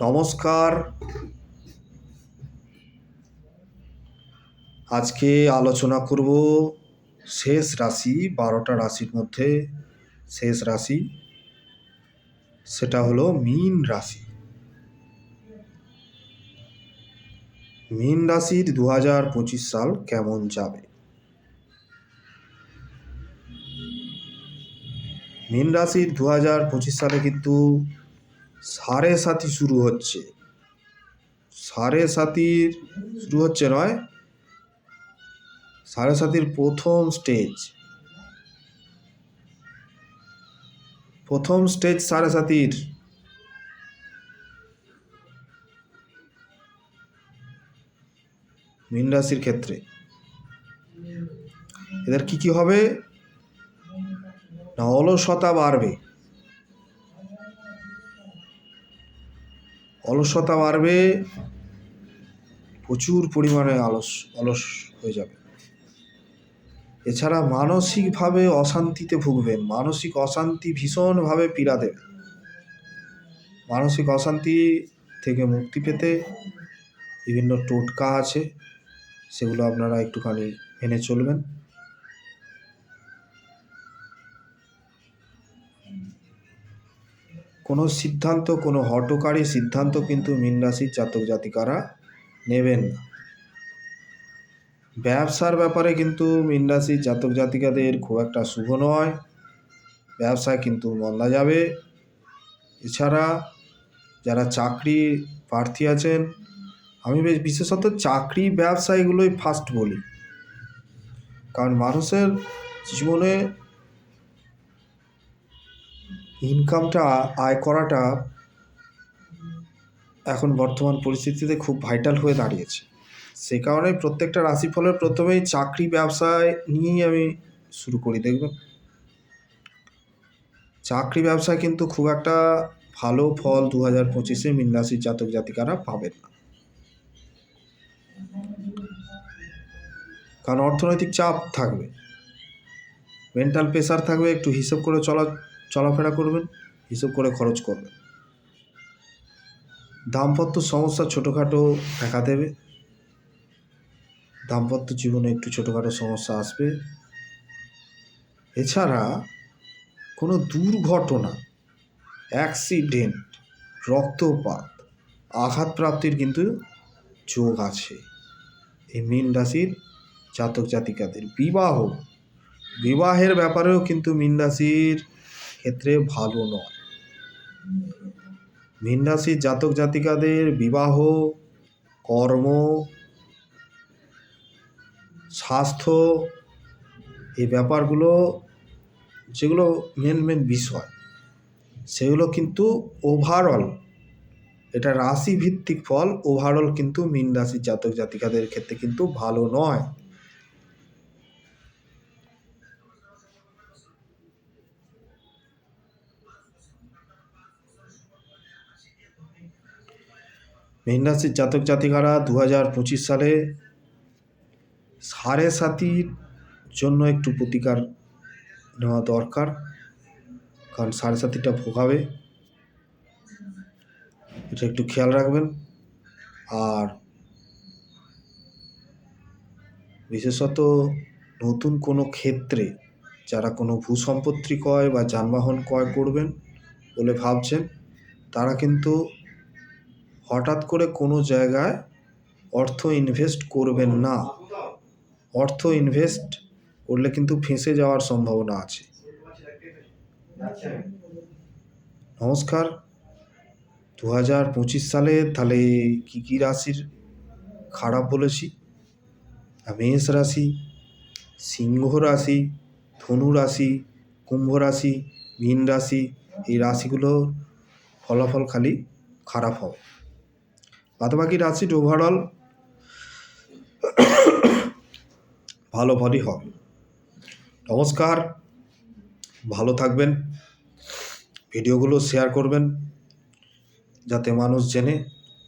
নমস্কার। আজকে আলোচনা করব শেষ রাশি, বারোটা রাশির মধ্যে শেষ রাশি, সেটা হলো মীন রাশি। মীন রাশির দু হাজার পঁচিশ সাল কেমন যাবে? মীন রাশির দু হাজার পঁচিশ সালে কিন্তু সাড়ে সাথী শুরু হচ্ছে। সাড়ে সাথীর শুরু হচ্ছে নয়, সাড়ে সাথীর প্রথম স্টেজ প্রথম স্টেজ সাড়ে সাথীর মীন রাশির ক্ষেত্রে। এদের কি কি হবে? না অলসতা বাড়বে। অলসতা বাড়বে, প্রচুর পরিমাণে আলস, অলস হয়ে যাবে। এছাড়া মানসিকভাবে অশান্তিতে ভুগবেন। মানসিক অশান্তি ভীষণভাবে পীড়া দেবে। মানসিক অশান্তি থেকে মুক্তি পেতে বিভিন্ন টোটকা আছে, সেগুলো আপনারা একটুখানি মেনে চলবেন। কোনো সিদ্ধান্ত, কোনো হটকারী সিদ্ধান্ত কিন্তু মীন রাশির জাতক জাতিকারা নেবেন না। ব্যবসার ব্যাপারে কিন্তু মীন রাশির জাতক জাতিকাদের খুব একটা শুভ নয়। ব্যবসায় কিন্তু মন্দা যাবে। এছাড়া যারা চাকরি প্রার্থী আছেন, আমি বেশ বিশেষত চাকরি ব্যবসা এগুলোই ফার্স্ট বলি। কারণ মানুষের জীবনে ইনকামটা আয় করাটা এখন বর্তমান পরিস্থিতিতে খুব ভাইটাল হয়ে দাঁড়িয়েছে। সে কারণে প্রত্যেকটা রাশিফলের প্রথমেই চাকরি, ব্যবসায় নিয়েই আমি শুরু করি, দেখবেন। চাকরি, ব্যবসায় কিন্তু খুব একটা ভালো ফল দু হাজার পঁচিশে মীন রাশির জাতক, জাতিকারা পাবেন না। কারণ অর্থনৈতিক চাপ থাকবে। মেন্টাল প্রেশার থাকবে, একটু হিসেব করে চলা চলাফেরা করবেন, হিসেব করে খরচ করবেন। দাম্পত্য সমস্যা ছোটোখাটো দেখা দেবে। দাম্পত্য জীবনে একটু ছোটোখাটো সমস্যা আসবে। এছাড়া কোনো দুর্ঘটনা অ্যাক্সিডেন্ট রক্তপাত আঘাত প্রাপ্তির কিন্তু যোগ আছে। এই মীন রাশির জাতক জাতিকাদের। বিবাহ, বিবাহের ব্যাপারেও কিন্তু মীন রাশির ক্ষেত্রে ভালো নয়। রাশির জাতক জাতিকাদের বিবাহ, কর্ম, স্বাস্থ্য এই ব্যাপারগুলো, যেগুলো মেন মেন বিষয়, সেগুলো কিন্তু ওভারঅল এটা রাশিভিত্তিক ফল ওভারঅল কিন্তু মীন রাশির জাতক জাতিকাদের ক্ষেত্রে কিন্তু ভালো নয়। মীন জাতক জাতিকারা দু হাজার পঁচিশ সালে সাড়ে সাতির জন্য একটু প্রতিকার নেওয়া দরকার। কারণ সাড়ে সাতিটা ভোগাবে। এটা একটু খেয়াল রাখবেন। আর বিশেষত নতুন কোনো ক্ষেত্রে যারা কোনো ভূসম্পত্তি ক্রয় বা যানবাহন ক্রয় করবেন বলে ভাবছেন, তারা কিন্তু হঠাৎ করে কোনো জায়গায় অর্থ ইনভেস্ট করবেন না। অর্থ ইনভেস্ট করলে কিন্তু ফেঁসে যাওয়ার সম্ভাবনা আছে। নমস্কার। দু হাজার পঁচিশ সালে তাহলে কী কী রাশির খারাপ বলেছি? মেষ রাশি, সিংহ রাশি, ধনু রাশি, কুম্ভ রাশি, মীন রাশি, এই রাশিগুলোর ফলাফল খালি খারাপ হবে। বাদবাকি রাশির ওভারঅল ভালো ফলই হবে নমস্কার, ভালো থাকবেন, ভিডিওগুলো শেয়ার করবেন, যাতে মানুষ জেনে,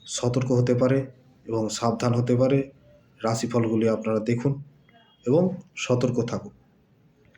সতর্ক হতে পারে এবং সাবধান হতে পারে। রাশিফলগুলি আপনারা দেখুন এবং সতর্ক থাকুন।